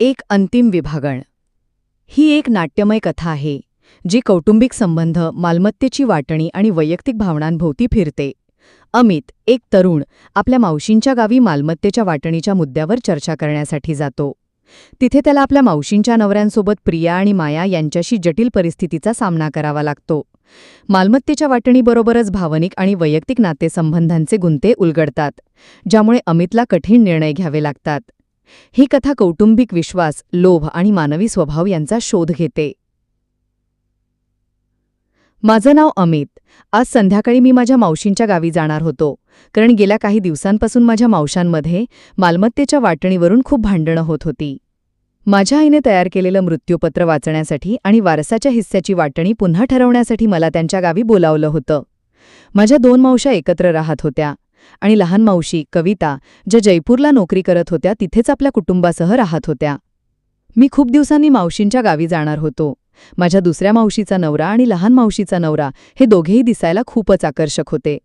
एक अंतिम विभागण. ही एक नाट्यमय कथा आहे जी कौटुंबिक संबंध मालमत्तेची वाटणी आणि वैयक्तिक भावनांभोवती फिरते. अमित एक तरुण आपल्या मावशींच्या गावी मालमत्तेच्या वाटणीच्या मुद्द्यावर चर्चा करण्यासाठी जातो. तिथे त्याला आपल्या मावशींच्या नवऱ्यांसोबत प्रिया आणि माया यांच्याशी जटिल परिस्थितीचा सामना करावा लागतो. मालमत्तेच्या वाटणीबरोबरच भावनिक आणि वैयक्तिक नातेसंबंधांचे गुंते उलगडतात ज्यामुळे अमितला कठीण निर्णय घ्यावे लागतात. ही कथा कौटुंबिक विश्वास लोभ आणि मानवी स्वभाव यांचा शोध घेते. माझं नाव अमित. आज संध्याकाळी मी माझ्या मावशींच्या गावी जाणार होतो. कारण गेल्या काही दिवसांपासून माझ्या मावशांमध्ये मालमत्तेच्या वाटणीवरून खूप भांडणं होत होती. माझ्या आईने तयार केलेलं मृत्यूपत्र वाचण्यासाठी आणि वारसाच्या हिस्स्याची वाटणी पुन्हा ठरवण्यासाठी मला त्यांच्या गावी बोलावलं होतं. माझ्या दोन मावशा एकत्र राहत होत्या. आणि लहान मावशी कविता ज्या जयपूरला नोकरी करत होत्या तिथेच आपल्या कुटुंबासह राहत होत्या. मी खूप दिवसांनी मावशींच्या गावी जाणार होतो. माझ्या दुसऱ्या मावशीचा नवरा आणि लहान मावशीचा नवरा हे दोघेही दिसायला खूपच आकर्षक होते.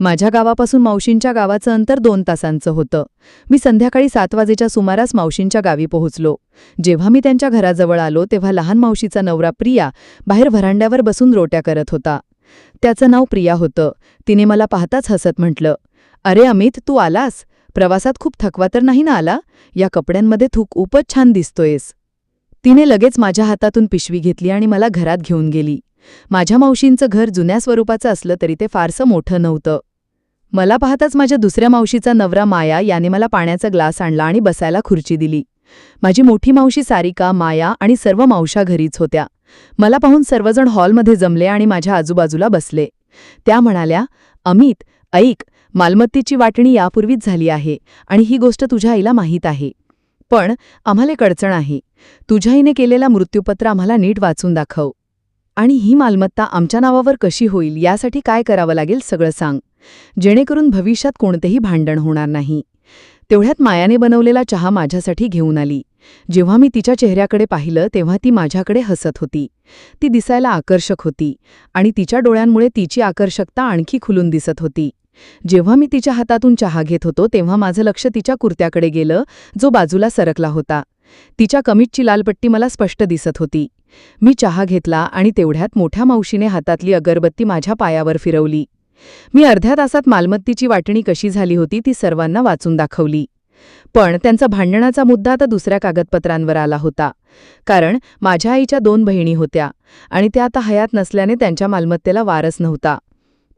माझ्या गावापासून मावशींच्या गावाचं अंतर दोन तासांचं होतं. मी संध्याकाळी सात वाजेच्या सुमारास मावशींच्या गावी पोहोचलो. जेव्हा मी त्यांच्या घराजवळ आलो तेव्हा लहान मावशीचा नवरा प्रिया बाहेर व्हरांड्यावर बसून रोट्या करत होता. त्याचं नाव प्रिया होतं. तिने मला पाहताच हसत म्हटलं अरे अमित तू आलास? प्रवासात खूप थकवा तर नाही ना आला? या कपड्यांमध्ये तू खूपच छान दिसतोयस. तिने लगेच माझ्या हातातून पिशवी घेतली आणि मला घरात घेऊन गेली. माझ्या मावशींचं घर जुन्या स्वरूपाचं असलं तरी ते फारसं मोठं नव्हतं. मला पाहताच माझ्या दुसऱ्या मावशीचा नवरा माया याने मला पाण्याचा ग्लास आणला आणि बसायला खुर्ची दिली. माझी मोठी मावशी सारिका माया आणि सर्व मावशा घरीच होत्या. मला पाहून सर्वजण हॉलमध्ये जमले आणि माझ्या आजूबाजूला बसले. त्या म्हणाल्या अमित ऐक मालमत्तेची वाटणी यापूर्वीच झाली आहे आणि ही गोष्ट तुझ्या आईला माहीत आहे. पण आम्हाला एक अडचण आहे. तुझ्या आईने केलेला मृत्यूपत्र आम्हाला नीट वाचून दाखव. आणि ही मालमत्ता आमच्या नावावर कशी होईल यासाठी काय करावं लागेल सगळं सांग. जेणेकरून भविष्यात कोणतेही भांडण होणार नाही. तेवढ्यात मायाने बनवलेला चहा माझ्यासाठी घेऊन आली. जेव्हा मी तिच्या चेहऱ्याकडे पाहिलं तेव्हा ती माझ्याकडे हसत होती. ती दिसायला आकर्षक होती आणि तिच्या डोळ्यांमुळे तिची आकर्षकता आणखी खुलून दिसत होती. जेव्हा मी तिच्या हातातून चहा घेत होतो तेव्हा माझं लक्ष तिच्या कुर्त्याकडे गेलं जो बाजूला सरकला होता. तिच्या कमीजची लालपट्टी मला स्पष्ट दिसत होती. मी चहा घेतला आणि तेवढ्यात मोठ्या मावशीने हातातली अगरबत्ती माझ्या पायावर फिरवली. मी अर्ध्या तासात मालमत्तीची वाटणी कशी झाली होती ती सर्वांना वाचून दाखवली. पण त्यांचा भांडणाचा मुद्दा आता दुसऱ्या कागदपत्रांवर आला होता. कारण माझ्या आईच्या दोन बहिणी होत्या आणि त्या आता हयात नसल्याने त्यांच्या मालमत्तेला वारस नव्हता.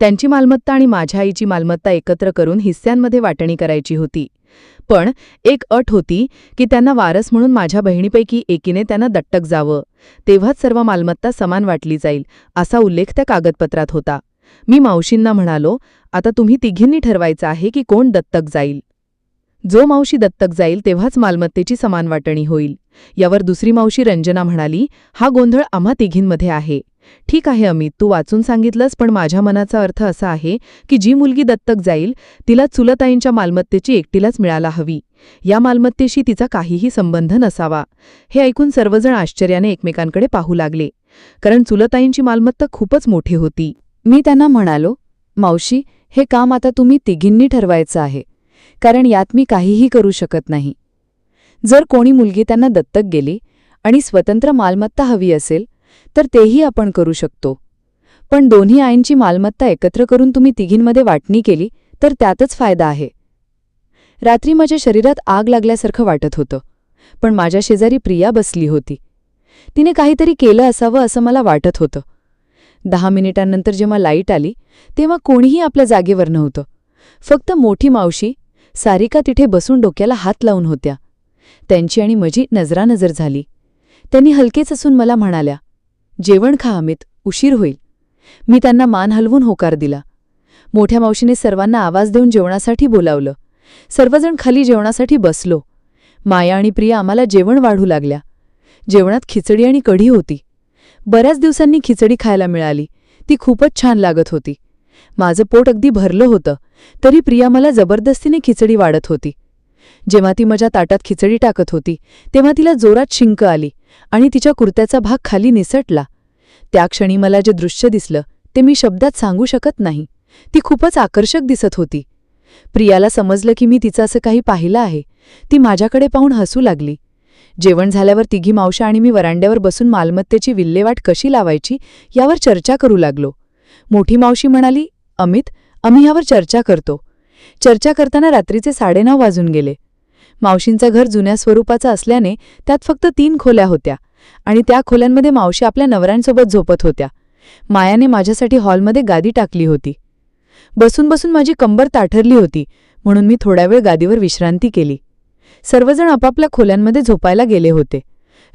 त्यांची मालमत्ता आणि माझ्या आईची मालमत्ता एकत्र करून हिस्स्यांमध्ये वाटणी करायची होती. पण एक अट होती की त्यांना वारस म्हणून माझ्या बहिणीपैकी एकीने त्यांना दत्तक जावं. तेव्हाच सर्व मालमत्ता समान वाटली जाईल असा उल्लेख त्या कागदपत्रात होता. मी मावशींना म्हणालो आता तुम्ही तिघींनी ठरवायचं आहे की कोण दत्तक जाईल. जो मावशी दत्तक जाईल तेव्हाच मालमत्तेची समान वाटणी होईल. यावर दुसरी मावशी रंजना म्हणाली हा गोंधळ आम्हा तिघींमध्ये आहे. ठीक आहे अमित तू वाचून सांगितलंस पण माझ्या मनाचा अर्थ असा आहे की जी मुलगी दत्तक जाईल तिला चुलताईंच्या मालमत्तेची एकटीलाच मिळायला हवी. या मालमत्तेशी तिचा काहीही संबंध नसावा. हे ऐकून सर्वजण आश्चर्याने एकमेकांकडे पाहू लागले. कारण चुलताईंची मालमत्ता खूपच मोठी होती. मी त्यांना म्हणालो मावशी हे काम आता तुम्ही तिघींनी ठरवायचं आहे. कारण यात मी काहीही करू शकत नाही. जर कोणी मुलगी त्यांना दत्तक गेली आणि स्वतंत्र मालमत्ता हवी असेल तर तेही आपण करू शकतो. पण दोन्ही आईंची मालमत्ता एकत्र करून तुम्ही तिघींमध्ये वाटणी केली तर त्यातच फायदा आहे. रात्री माझ्या शरीरात आग लागल्यासारखं वाटत होतं पण माझ्या शेजारी प्रिया बसली होती. तिने काहीतरी केलं असावं असं मला वाटत होतं. दहा मिनिटांनंतर जेव्हा लाइट आली तेव्हा कोणीही आपल्या जागेवर नव्हतं. फक्त मोठी मावशी सारिका तिथे बसून डोक्याला हात लावून होत्या. त्यांची आणि माझी नजरानजर झाली. त्यांनी हलकेच असून मला म्हणाल्या जेवण खा अमित उशीर होईल. मी त्यांना मान हलवून होकार दिला. मोठ्या मावशीने सर्वांना आवाज देऊन जेवणासाठी बोलावलं. सर्वजण खाली जेवणासाठी बसलो. माया आणि प्रिया आम्हाला जेवण वाढू लागल्या. जेवणात खिचडी आणि कढी होती. बऱ्याच दिवसांनी खिचडी खायला मिळाली. ती खूपच छान लागत होती. माझं पोट अगदी भरलं होतं तरी प्रिया मला जबरदस्तीने खिचडी वाढत होती. जेव्हा ती माझ्या ताटात खिचडी टाकत होती तेव्हा तिला जोरात शिंक आली आणि तिच्या कुर्त्याचा भाग खाली निसटला. त्या क्षणी मला जे दृश्य दिसलं ते मी शब्दात सांगू शकत नाही. ती खूपच आकर्षक दिसत होती. प्रियाला समजलं की मी तिचं असं काही पाहिलं आहे. ती माझ्याकडे पाहून हसू लागली. जेवण झाल्यावर तिघी मावशा आणि मी वरांड्यावर बसून मालमत्तेची विल्हेवाट कशी लावायची यावर चर्चा करू लागलो. मोठी मावशी म्हणाली अमित आम्ही यावर चर्चा करतो. चर्चा करताना रात्रीचे साडेनऊ वाजून गेले. मावशींचं घर जुन्या स्वरूपाचं असल्याने त्यात फक्त तीन खोल्या होत्या. आणि त्या खोल्यांमध्ये मावशी आपल्या नवऱ्यांसोबत झोपत होत्या. मायाने माझ्यासाठी हॉलमध्ये गादी टाकली होती. बसून बसून माझी कंबर ताठरली होती म्हणून मी थोडा वेळ गादीवर विश्रांती केली. सर्वजण आपापल्या खोल्यांमध्ये झोपायला गेले होते.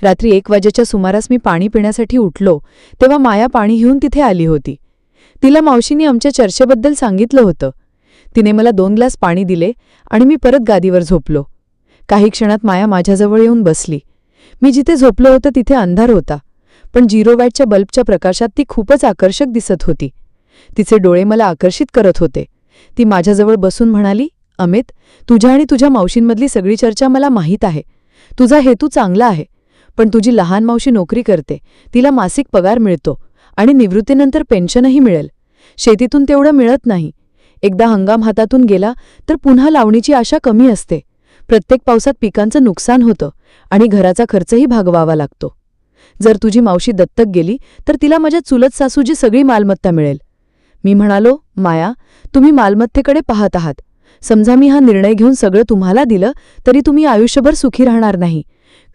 रात्री एक वाजेच्या सुमारास मी पाणी पिण्यासाठी उठलो तेव्हा माया पाणी घेऊन तिथे आली होती. तिला मावशींनी आमच्या चर्चेबद्दल सांगितलं होतं. तिने मला दोन ग्लास पाणी दिले आणि मी परत गादीवर झोपलो. काही क्षणात माया माझ्याजवळ येऊन बसली. मी जिथे झोपलो होतं तिथे अंधार होता. पण झिरो वॅटच्या बल्बच्या प्रकाशात ती खूपच आकर्षक दिसत होती. तिचे डोळे मला आकर्षित करत होते. ती माझ्याजवळ बसून म्हणाली अमित तुझ्या आणि तुझ्या मावशींमधली सगळी चर्चा मला माहीत आहे. तुझा हेतू चांगला आहे पण तुझी लहान मावशी नोकरी करते तिला मासिक पगार मिळतो आणि निवृत्तीनंतर पेन्शनही मिळेल. शेतीतून तेवढं मिळत नाही. एकदा हंगाम हातातून गेला तर पुन्हा लावणीची आशा कमी असते. प्रत्येक पावसात पिकांचं नुकसान होतं आणि घराचा खर्चही भागवावा लागतो. जर तुझी मावशी दत्तक गेली तर तिला माझ्या चुलत सासूची सगळी मालमत्ता मिळेल. मी म्हणालो माया तुम्ही मालमत्तेकडे पाहत आहात. समजा मी हा निर्णय घेऊन सगळं तुम्हाला दिलं तरी तुम्ही आयुष्यभर सुखी राहणार नाही.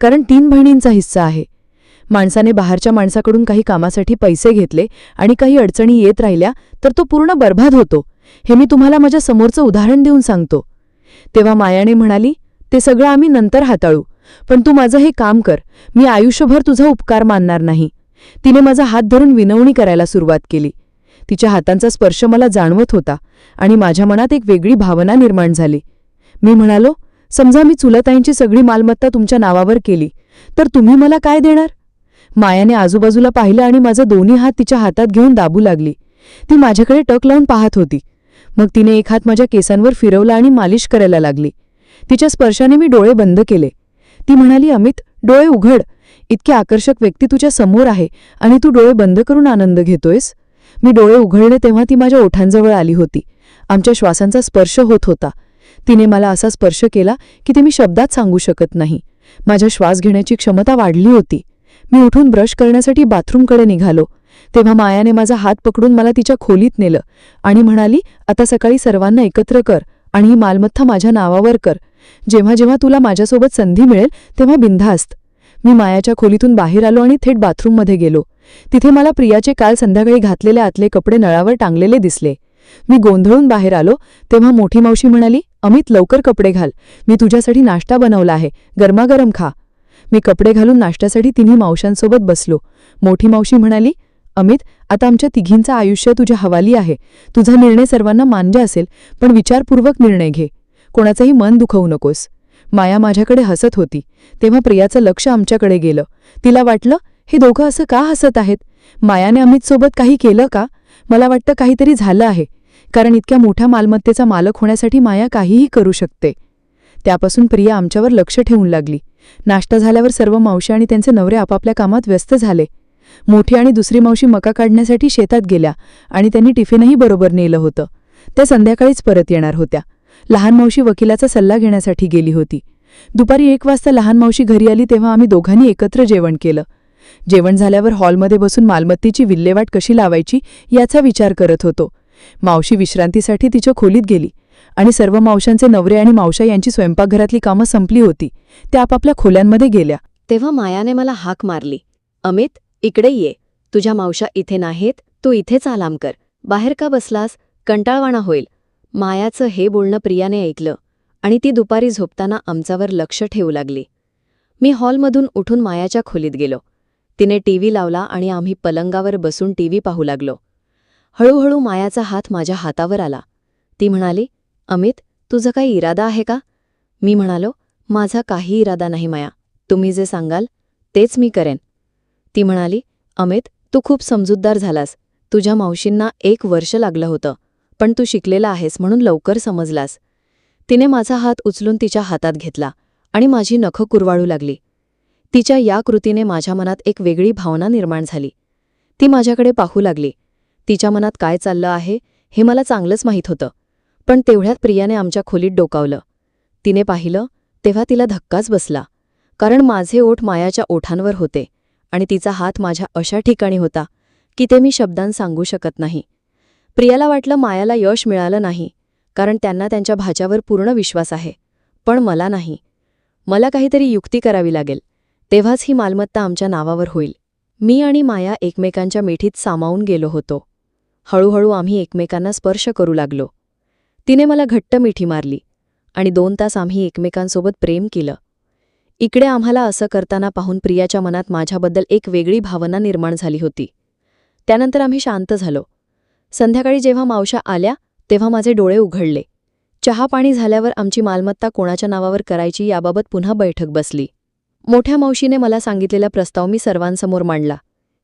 कारण तीन बहिणींचा हिस्सा आहे. माणसाने बाहेरच्या माणसाकडून काही कामासाठी पैसे घेतले आणि काही अडचणी येत राहिल्या तर तो पूर्ण बर्बाद होतो. हे मी तुम्हाला माझ्या समोरचं उदाहरण देऊन सांगतो. तेव्हा मायाने म्हणाली ते सगळं आम्ही नंतर हाताळू. पण तू माझं हे काम कर. मी आयुष्यभर तुझा उपकार मानणार नाही. तिने माझा हात धरून विनवणी करायला सुरुवात केली. तिच्या हातांचा स्पर्श मला जाणवत होता आणि माझ्या मनात एक वेगळी भावना निर्माण झाली. मी म्हणालो समजा मी चुलताईंची सगळी मालमत्ता तुमच्या नावावर केली तर तुम्ही मला काय देणार? मायाने आजूबाजूला पाहिलं आणि माझा दोन्ही हात तिच्या हातात घेऊन दाबू लागली. ती माझ्याकडे टक लावून पाहत होती. मग तिने एक हात माझ्या केसांवर फिरवला आणि मालिश करायला लागली. तिच्या स्पर्शाने मी डोळे बंद केले. ती म्हणाली अमित डोळे उघड. इतकी आकर्षक व्यक्ती तुझ्या समोर आहे आणि तू डोळे बंद करून आनंद घेतोयस. मी डोळे उघडले तेव्हा ती माझ्या ओठांजवळ आली होती. आमच्या श्वासांचा स्पर्श होत होता. तिने मला असा स्पर्श केला की ते मी शब्दात सांगू शकत नाही. माझ्या श्वास घेण्याची क्षमता वाढली होती. मी उठून ब्रश करण्यासाठी बाथरूमकडे निघालो. तेव्हा मायाने माझा हात पकडून मला तिच्या खोलीत नेलं आणि म्हणाली आता सकाळी सर्वांना एकत्र कर आणि ही मालमत्ता माझ्या नावावर कर. जेव्हा जेव्हा तुला माझ्यासोबत संधी मिळेल तेव्हा बिनधास्त मी मायाच्या खोलीतून बाहेर आलो आणि थेट बाथरूममध्ये गेलो. तिथे मला प्रियाचे काल संध्याकाळी घातलेले आतले कपडे नळावर टांगलेले दिसले. मी गोंधळून बाहेर आलो तेव्हा मोठी मावशी म्हणाली अमित लवकर कपडे घाल. मी तुझ्यासाठी नाश्ता बनवला आहे. गरमागरम खा. मी कपडे घालून नाश्त्यासाठी तिन्ही मावशांसोबत बसलो. मोठी मावशी म्हणाली अमित आता आमच्या तिघींचं आयुष्य तुझ्या हवाली आहे. तुझा निर्णय सर्वांना मान्य असेल पण विचारपूर्वक निर्णय घे. कोणाचंही मन दुखवू नकोस. माया माझ्याकडे हसत होती. तेव्हा प्रियाचं लक्ष आमच्याकडे गेलं. तिला वाटलं हे दोघं असं का हसत आहेत? मायाने अमितसोबत काही केलं का? मला वाटतं काहीतरी झालं आहे. कारण इतक्या मोठ्या मालमत्तेचा मालक होण्यासाठी माया काहीही करू शकते. त्यापासून प्रिया आमच्यावर लक्ष ठेवून लागली. नाश्ता झाल्यावर सर्व मावशी आणि त्यांचे नवरे आपापल्या कामात व्यस्त झाले. मोठी आणि दुसरी मावशी मका काढण्यासाठी शेतात गेल्या आणि त्यांनी टिफिनही बरोबर नेलं होतं. त्या संध्याकाळीच परत येणार होत्या. लहान मावशी वकिलाचा सल्ला घेण्यासाठी गेली होती. दुपारी एक वाजता लहान मावशी घरी आली तेव्हा आम्ही दोघांनी एकत्र जेवण केलं. जेवण झाल्यावर हॉलमध्ये बसून मालमत्तेची विल्हेवाट कशी लावायची याचा विचार करत होतो. मावशी विश्रांतीसाठी तिच्या खोलीत गेली आणि सर्व मावशांचे नवरे आणि मावशा यांची स्वयंपाकघरातली कामं संपली होती. त्या आपापल्या खोल्यांमध्ये गेल्या. तेव्हा मायाने मला हाक मारली. अमित इकडे ये. तुझ्या मावशा इथे नाहीत. तू इथेच आलाम कर. बाहेर का बसलास? कंटाळवाणा होईल. मायाचं हे बोलणं प्रियाने ऐकलं आणि ती दुपारी झोपताना आमच्यावर लक्ष ठेवू लागली. मी हॉलमधून उठून मायाच्या खोलीत गेलो. तिने टीव्ही लावला आणि आम्ही पलंगावर बसून टीव्ही पाहू लागलो. हळूहळू मायाचा हात माझ्या हातावर आला. ती म्हणाली अमित तुझा काही इरादा आहे का? मी म्हणालो माझा काही इरादा नाही माया. तुम्ही जे सांगाल तेच मी करेन. ती म्हणाली अमित तू खूप समजूतदार झालास. तुझ्या मावशींना एक वर्ष लागलं होतं. पण तू शिकलेला आहेस म्हणून लवकर समजलास. तिने माझा हात उचलून तिच्या हातात घेतला आणि माझी नखं कुरवाळू लागली. तिच्या या कृतीने माझ्या मनात एक वेगळी भावना निर्माण झाली. ती माझ्याकडे पाहू लागली. तिच्या मनात काय चाललं आहे हे मला चांगलंच माहीत होतं पण तेवढ्यात प्रियाने आमच्या खोलीत डोकावलं. तिने पाहिलं तेव्हा तिला धक्काच बसला कारण माझे ओठ मायाच्या ओठांवर होते आणि तिचा हात माझ्या अशा ठिकाणी होता की ते मी शब्दांत सांगू शकत नाही. प्रियाला वाटलं मायाला यश मिळालं नाही कारण त्यांना त्यांच्या भाच्यावर पूर्ण विश्वास आहे. पण मला नाही. मला काहीतरी युक्ती करावी लागेल. तेव्हाच ही मालमत्ता आमच्या नावावर होईल. मी आणि माया एकमेकांच्या मिठीत सामावून गेलो होतो. हळूहळू आम्ही एकमेकांना स्पर्श करू लागलो. तिने मला घट्ट मिठी मारली आणि दोन तास आम्ही एकमेकांसोबत प्रेम केलं. इकडे आम्हाला असं करताना पाहून प्रियाच्या मनात माझ्याबद्दल एक वेगळी भावना निर्माण झाली होती. त्यानंतर आम्ही शांत झालो. संध्याकाळी जेव्हा मावशा आल्या तेव्हा माझे डोळे उघडले. चहा पाणी झाल्यावर आमची मालमत्ता कोणाच्या नावावर करायची याबाबत पुन्हा बैठक बसली. मोठ्या मावशीने मला सांगितलेला प्रस्ताव मी सर्वांसमोर मांडला.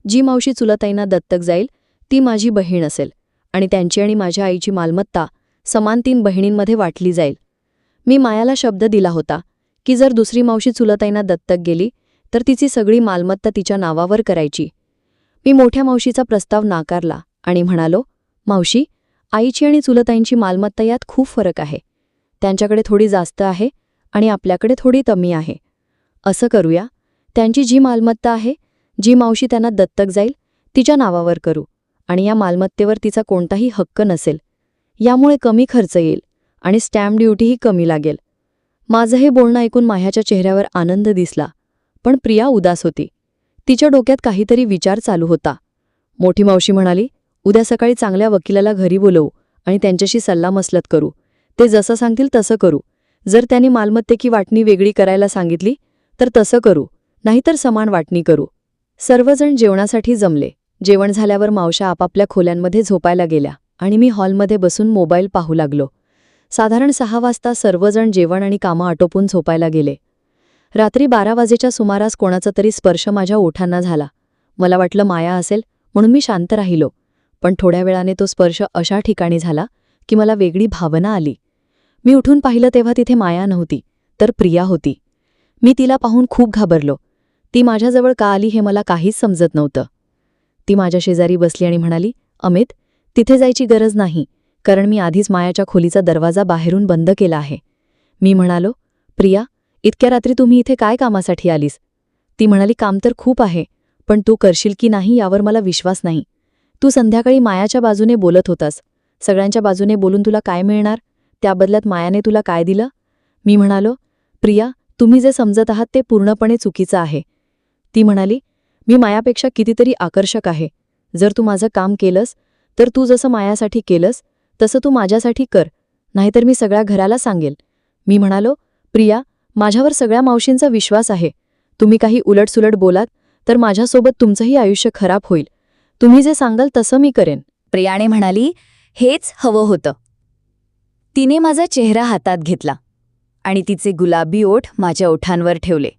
जी मावशी चुलताईंना दत्तक जाईल ती माझी बहीण असेल आणि त्यांची आणि माझ्या आईची मालमत्ता समान तीन बहिणींमध्ये वाटली जाईल. मी मायाला शब्द दिला होता की जर दुसरी मावशी चुलताईंना दत्तक गेली तर तिची सगळी मालमत्ता तिच्या नावावर करायची. मी मोठ्या मावशीचा प्रस्ताव नाकारला आणि म्हणालो मावशी आईची आणि चुलताईंची मालमत्ता यात खूप फरक आहे. त्यांच्याकडे थोडी जास्त आहे आणि आपल्याकडे थोडी कमी आहे. असं करूया त्यांची जी मालमत्ता आहे जी मावशी त्यांना दत्तक जाईल तिच्या नावावर करू आणि या मालमत्तेवर तिचा कोणताही हक्क नसेल. यामुळे कमी खर्च येईल आणि स्टॅम्प ड्युटीही कमी लागेल. माझं हे बोलणं ऐकून माह्याच्या चेहऱ्यावर आनंद दिसला पण प्रिया उदास होती. तिच्या डोक्यात काहीतरी विचार चालू होता. मोठी मावशी म्हणाली उद्या सकाळी चांगल्या वकिलाला घरी बोलवू आणि त्यांच्याशी सल्लामसलत करू. ते जसं सांगतील तसं करू. जर त्यांनी मालमत्तेची वाटणी वेगळी करायला सांगितली तर तसं करू. नाहीतर समान वाटणी करू. सर्वजण जेवणासाठी जमले. जेवण झाल्यावर मावशा आपापल्या खोल्यांमध्ये झोपायला गेल्या आणि मी हॉलमध्ये बसून मोबाईल पाहू लागलो. साधारण सहा वाजता सर्वजण जेवण आणि कामं आटोपून झोपायला गेले. रात्री बारा वाजेच्या सुमारास कोणाचा तरी स्पर्श माझ्या ओठांना झाला. मला वाटलं माया असेल म्हणून मी शांत राहिलो. पण थोड्या वेळाने तो स्पर्श अशा ठिकाणी झाला की मला वेगळी भावना आली. मी उठून पाहिलं तेव्हा तिथे माया नव्हती तर प्रिया होती. मी तिला पाहून खूप घाबरलो. ती माझ्याजवळ का आली हे मला काहीच समजत नव्हतं. ती माझ्या शेजारी बसली आणि म्हणाली अमित तिथे जायची गरज नाही कारण मी आधीच मायाच्या खोलीचा दरवाजा बाहेरून बंद केला आहे. मी म्हणालो प्रिया इतक्या रात्री तुम्ही इथे काय कामासाठी आलीस? ती म्हणाली काम तर खूप आहे पण तू करशील की नाही यावर मला विश्वास नाही. तू संध्याकाळी मायाच्या बाजूने बोलत होतास. सगळ्यांच्या बाजूने बोलून तुला काय मिळणार? त्या बदल्यात मायाने तुला काय दिलं? मी म्हणालो प्रिया तुम्ही जे समजत आहात ते पूर्णपणे चुकीचं आहे. ती म्हणाली मी मायापेक्षा कितीतरी आकर्षक आहे. जर तू माझं काम केलंस तर तू जसं मायासाठी केलंस तसं तू माझ्यासाठी कर. नाहीतर मी सगळ्या घराला सांगेल. मी म्हणालो प्रिया माझ्यावर सगळ्या मावशींचा विश्वास आहे. तुम्ही काही उलटसुलट बोलात तर माझ्यासोबत तुमचंही आयुष्य खराब होईल. तुम्ही जे सांगाल तसं मी करेन. प्रियाने म्हणाली हेच हवं होतं. तिने माझा चेहरा हातात घेतला आणि तिचे गुलाबी ओठ माझ्या ओठांवर ठेवले.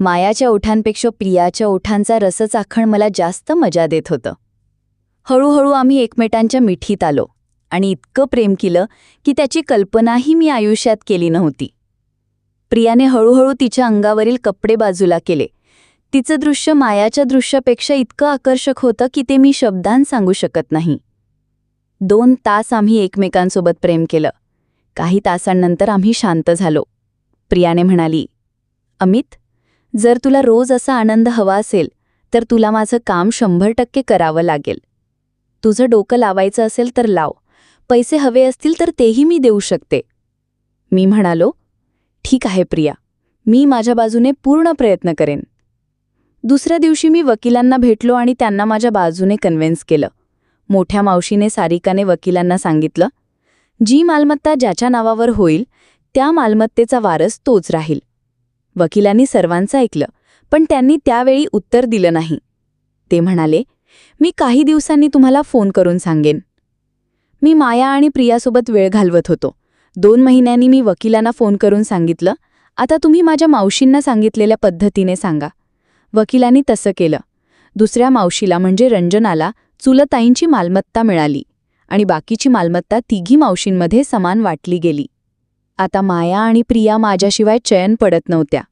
मायाच्या ओठांपेक्षा प्रियाच्या ओठांचा रसचाखण मला जास्त मजा देत होतं. हळूहळू आम्ही एकमेकांच्या मिठीत आलो आणि इतकं प्रेम केलं की त्याची कल्पनाही मी आयुष्यात केली नव्हती. प्रियाने हळूहळू तिच्या अंगावरील कपडे बाजूला केले. तिचं दृश्य मायाच्या दृश्यापेक्षा इतकं आकर्षक होतं की ते मी शब्दांत सांगू शकत नाही. दोन तास आम्ही एकमेकांसोबत प्रेम केलं. काही तासांनंतर आम्ही शांत झालो. प्रियाने म्हणाली अमित जर तुला रोज असा आनंद हवा असेल तर तुला माझं काम शंभर टक्के करावं लागेल. तुझं डोकं लावायचं असेल तर लाव. पैसे हवे असतील तर तेही मी देऊ शकते. मी म्हणालो ठीक आहे प्रिया. मी माझ्या बाजूने पूर्ण प्रयत्न करेन. दुसऱ्या दिवशी मी वकिलांना भेटलो आणि त्यांना माझ्या बाजूने कन्व्हिन्स केलं. मोठ्या मावशीने सारिकाने वकिलांना सांगितलं जी मालमत्ता ज्याच्या नावावर होईल त्या मालमत्तेचा वारस तोच राहील. वकिलांनी सर्वांचं ऐकलं पण त्यांनी त्यावेळी उत्तर दिलं नाही. ते म्हणाले मी काही दिवसांनी तुम्हाला फोन करून सांगेन. मी माया आणि प्रियासोबत वेळ घालवत होतो. दोन महिन्यांनी मी वकिलांना फोन करून सांगितलं आता तुम्ही माझ्या मावशींना सांगितलेल्या पद्धतीने सांगा. वकिलांनी तसं केलं. दुसऱ्या मावशीला म्हणजे रंजनाला चुलताईंची मालमत्ता मिळाली आणि बाकीची मालमत्ता तिघी मावशींमध्ये समान वाटली गेली. आता माया आणि प्रिया माझ्याशिवाय चयन पडत नव्हत्या.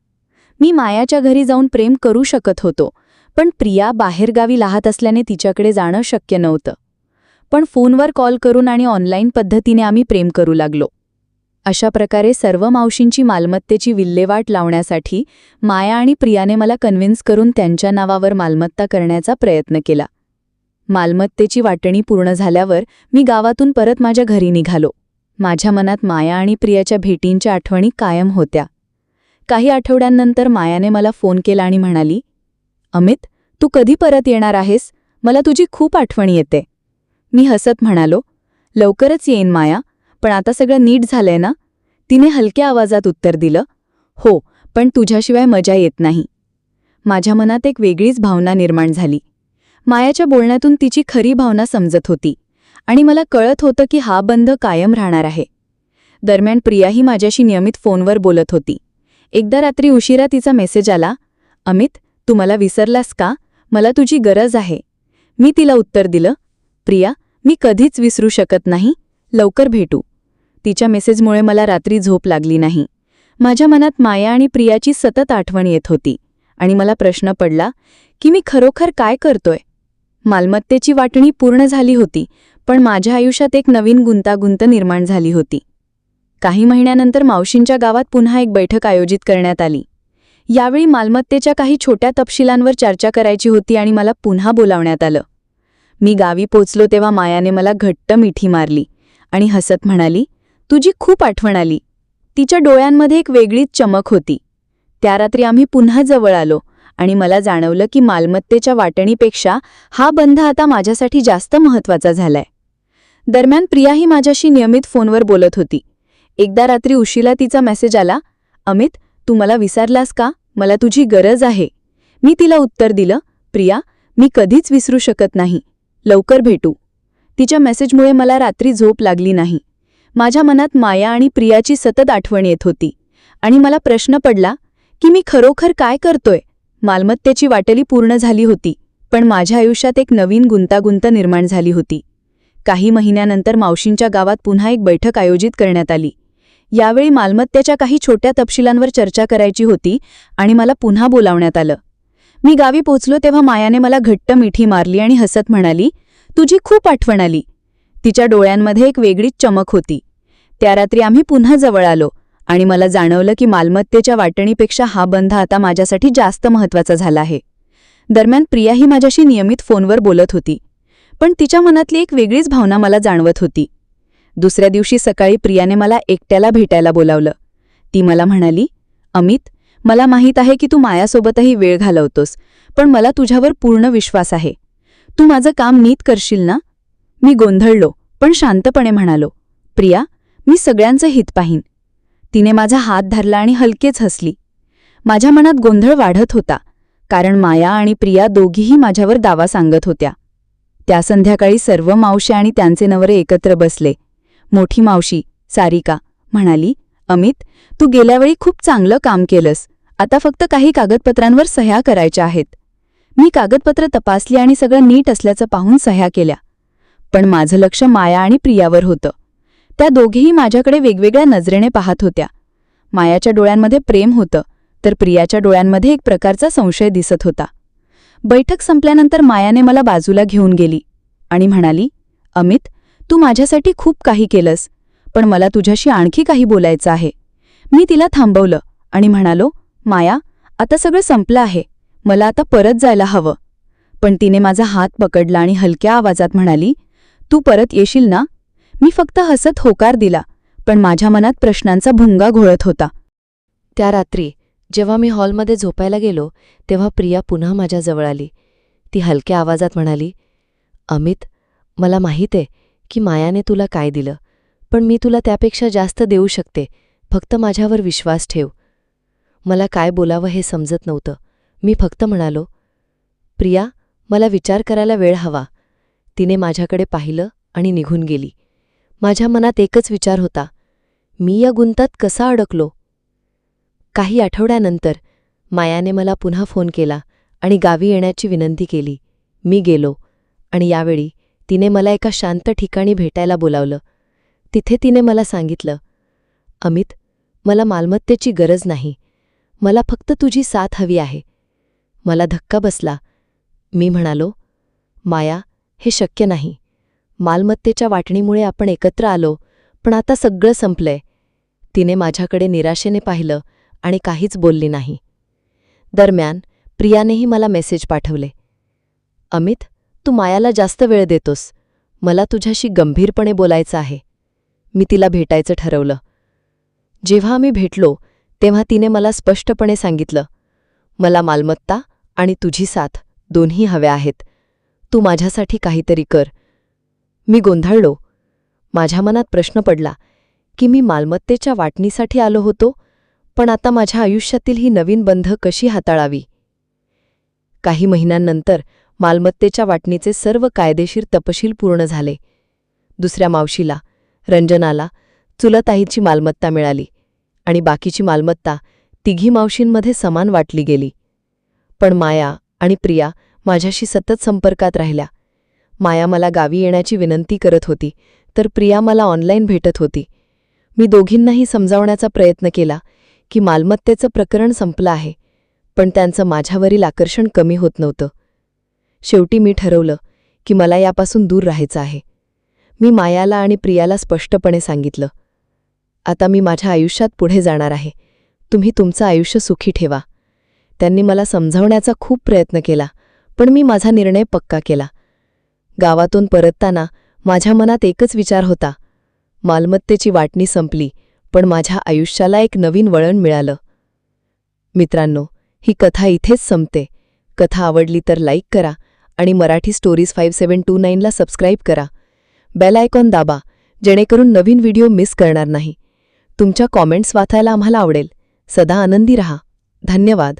मी मायाच्या घरी जाऊन प्रेम करू शकत होतो पण प्रिया बाहेरगावी लाहत असल्याने तिच्याकडे जाणं शक्य नव्हतं. पण फोनवर कॉल करून आणि ऑनलाईन पद्धतीने आम्ही प्रेम करू लागलो. अशा प्रकारे सर्व मावशींची मालमत्तेची विल्हेवाट लावण्यासाठी माया आणि प्रियाने मला कन्व्हिन्स करून त्यांच्या नावावर मालमत्ता करण्याचा प्रयत्न केला. मालमत्तेची वाटणी पूर्ण झाल्यावर मी गावातून परत माझ्या घरी निघालो. माझ्या मनात माया आणि प्रियाच्या भेटींच्या आठवणी कायम होत्या. काही आठवड्यांनंतर मायाने मला फोन केला आणि म्हणाली अमित तू कधी परत येणार आहेस? मला तुझी खूप आठवण येते. मी हसत म्हणालो लवकरच येईन माया. पण आता सगळं नीट झालंय ना? तिने हलक्या आवाजात उत्तर दिलं हो पण तुझ्याशिवाय मजा येत नाही. माझ्या मनात एक वेगळीच भावना निर्माण झाली. मायाच्या बोलण्यातून तिची खरी भावना समजत होती आणि मला कळत होतं की हा बंध कायम राहणार आहे. दरम्यान प्रियाही माझ्याशी नियमित फोनवर बोलत होती. एकदा रात्री उशिरा तिचा मेसेज आला अमित तू मला विसरलास का? मला तुझी गरज आहे. मी तिला उत्तर दिलं प्रिया मी कधीच विसरू शकत नाही. लवकर भेटू. तिच्या मेसेजमुळे मला रात्री झोप लागली नाही. माझ्या मनात माया आणि प्रियाची सतत आठवण येत होती. आणि मला प्रश्न पडला की मी खरोखर काय करतोय? मालमत्तेची वाटणी पूर्ण झाली होती पण माझ्या आयुष्यात एक नवीन गुंतागुंत निर्माण झाली होती. काही महिन्यानंतर मावशींच्या गावात पुन्हा एक बैठक आयोजित करण्यात आली. यावेळी मालमत्तेच्या काही छोट्या तपशिलांवर चर्चा करायची होती आणि मला पुन्हा बोलावण्यात आलं. मी गावी पोचलो तेव्हा मायाने मला घट्ट मिठी मारली आणि हसत म्हणाली तुझी खूप आठवण आली. तिच्या डोळ्यांमध्ये एक वेगळीच चमक होती. त्या रात्री आम्ही पुन्हा जवळ आलो आणि मला जाणवलं की मालमत्तेच्या वाटणीपेक्षा हा बंध आता माझ्यासाठी जास्त महत्त्वाचा झालाय. दरम्यान प्रियाही माझ्याशी नियमित फोनवर बोलत होती. एकदा रात्री उशीला तिचा मेसेज आला अमित तू मला विसरलास का? मला तुझी गरज आहे. मी तिला उत्तर दिलं प्रिया मी कधीच विसरू शकत नाही. लवकर भेटू. तिच्या मेसेजमुळे मला रात्री झोप लागली नाही. माझ्या मनात माया आणि प्रियाची सतत आठवण येत होती. आणि मला प्रश्न पडला की मी खरोखर काय करतोय? मालमत्तेची वाटली पूर्ण झाली होती पण माझ्या आयुष्यात एक नवीन गुंतागुंत निर्माण झाली होती. काही महिन्यानंतर मावशींच्या गावात पुन्हा एक बैठक आयोजित करण्यात आली. यावेळी मालमत्तेच्या काही छोट्या तपशिलांवर चर्चा करायची होती आणि मला पुन्हा बोलावण्यात आलं. मी गावी पोचलो तेव्हा मायाने मला घट्ट मिठी मारली आणि हसत म्हणाली तुझी खूप आठवण आली. तिच्या डोळ्यांमध्ये एक वेगळीच चमक होती. त्या रात्री आम्ही पुन्हा जवळ आलो आणि मला जाणवलं की मालमत्तेच्या वाटणीपेक्षा हा बंध आता माझ्यासाठी जास्त महत्त्वाचा झाला आहे. दरम्यान प्रियाही माझ्याशी नियमित फोनवर बोलत होती. पण तिच्या मनातली एक वेगळीच भावना मला जाणवत होती. दुसऱ्या दिवशी सकाळी प्रियाने मला एकट्याला भेटायला बोलावलं. ती मला म्हणाली अमित मला माहीत आहे की तू मायासोबतही वेळ घालवतोस पण मला तुझ्यावर पूर्ण विश्वास आहे. तू माझं काम नीट करशील ना? मी गोंधळलो पण शांतपणे म्हणालो प्रिया मी सगळ्यांचं हित पाहीन. तिने माझा हात धरला आणि हलकेच हसली. माझ्या मनात गोंधळ वाढत होता कारण माया आणि प्रिया दोघीही माझ्यावर दावा सांगत होत्या. त्या संध्याकाळी सर्व मावशी आणि त्यांचे नवरे एकत्र बसले. मोठी मावशी सारिका म्हणाली अमित तू गेल्यावेळी खूप चांगलं काम केलंस. आता फक्त काही कागदपत्रांवर सह्या करायच्या आहेत. मी कागदपत्र तपासली आणि सगळं नीट असल्याचं पाहून सह्या केल्या. पण माझं लक्ष माया आणि प्रियावर होतं. त्या दोघेही माझ्याकडे वेगवेगळ्या नजरेने पाहत होत्या. मायाच्या डोळ्यांमध्ये प्रेम होतं तर प्रियाच्या डोळ्यांमध्ये एक प्रकारचा संशय दिसत होता. बैठक संपल्यानंतर मायाने मला बाजूला घेऊन गेली आणि म्हणाली अमित तू माझ्यासाठी खूप काही केलंस पण मला तुझ्याशी आणखी काही बोलायचं आहे. मी तिला थांबवलं आणि म्हणालो माया आता सगळं संपलं आहे. मला आता परत जायला हवं. पण तिने माझा हात पकडला आणि हलक्या आवाजात म्हणाली तू परत येशील ना? मी फक्त हसत होकार दिला पण माझ्या मनात प्रश्नांचा भुंगा घोळत होता. त्या रात्री जेव्हा मी हॉलमध्ये झोपायला गेलो तेव्हा प्रिया पुन्हा माझ्याजवळ आली. ती हलक्या आवाजात म्हणाली अमित मला माहीत आहे की मायाने तुला काय दिलं पण मी तुला त्यापेक्षा जास्त देऊ शकते फक्त माझ्यावर विश्वास ठेव. मला काय बोलावं हे समजत नव्हतं. मी फक्त म्हणालो प्रिया मला विचार करायला वेळ हवा. तिने माझ्याकडे पाहिलं आणि निघून गेली. माझ्या मनात एकच विचार होता मी या गुंतात कसा अडकलो? काही आठवड्यानंतर मायाने मला पुन्हा फोन केला आणि गावी येण्याची विनंती केली. मी गेलो आणि यावेळी तिने मला एका शांत ठिकाणी भेटायला बोलावलं. तिथे तिने मला सांगितलं अमित मला मालमत्तेची गरज नाही. मला फक्त तुझी साथ हवी आहे. मला धक्का बसला. मी म्हणालो माया हे शक्य नाही. मालमत्तेच्या वाटणीमुळे आपण एकत्र आलो पण आता सगळं संपलंय. तिने माझ्याकडे निराशेने पाहिलं आणि काहीच बोलली नाही. दरम्यान प्रियानेही मला मेसेज पाठवले. अमित तू मायाला जास्त वेळ देतोस. मला तुझ्याशी गंभीरपणे बोलायचं आहे. मी तिला भेटायचं ठरवलं. जेव्हा आम्ही भेटलो तेव्हा तिने मला स्पष्टपणे सांगितलं मला मालमत्ता आणि तुझी साथ दोन्ही हव्या आहेत. तू माझ्यासाठी काहीतरी कर. मी गोंधळलो. माझ्या मनात प्रश्न पडला की मी मालमत्तेच्या वाटणीसाठी आलो होतो पण आता माझ्या आयुष्यातील ही नवीन बंध कशी हाताळावी? काही महिन्यांनंतर मालमत्तेच्या वाटणीचे सर्व कायदेशीर तपशील पूर्ण झाले. दुसऱ्या मावशीला रंजनाला चुलताईची मालमत्ता मिळाली आणि बाकीची मालमत्ता तिघी मावशींमध्ये समान वाटली गेली. पण माया आणि प्रिया माझ्याशी सतत संपर्कात राहिल्या. माया मला गावी येण्याची विनंती करत होती तर प्रिया मला ऑनलाईन भेटत होती. मी दोघींनाही समजावण्याचा प्रयत्न केला की मालमत्तेचं प्रकरण संपलं आहे पण त्यांचं माझ्यावरील आकर्षण कमी होत नव्हतं. शेवटी मी ठरवलं की मला यापासून दूर राहायचं आहे. मी मायाला आणि प्रियाला स्पष्टपणे सांगितलं आता मी माझ्या आयुष्यात पुढे जाणार आहे. तुम्ही तुमचं आयुष्य सुखी ठेवा. त्यांनी मला समजावण्याचा खूप प्रयत्न केला. पण मी माझा निर्णय पक्का केला. गावातून परतताना माझ्या मनात एकच विचार होता. मालमत्तेची वाटणी संपली पण माझ्या आयुष्याला एक नवीन वळण मिळालं. मित्रांनो ही कथा इथेच संपते. कथा आवडली तर लाईक करा आणि Marathi stories five seven two नाईनला subscribe करा. बेल आयकॉन दाबा जेणेकरून नवीन व्हिडिओ मिस करणार नाही. तुमच्या कॉमेंट्स वाचायला आम्हाला आवडेल. सदा आनंदी रहा. धन्यवाद.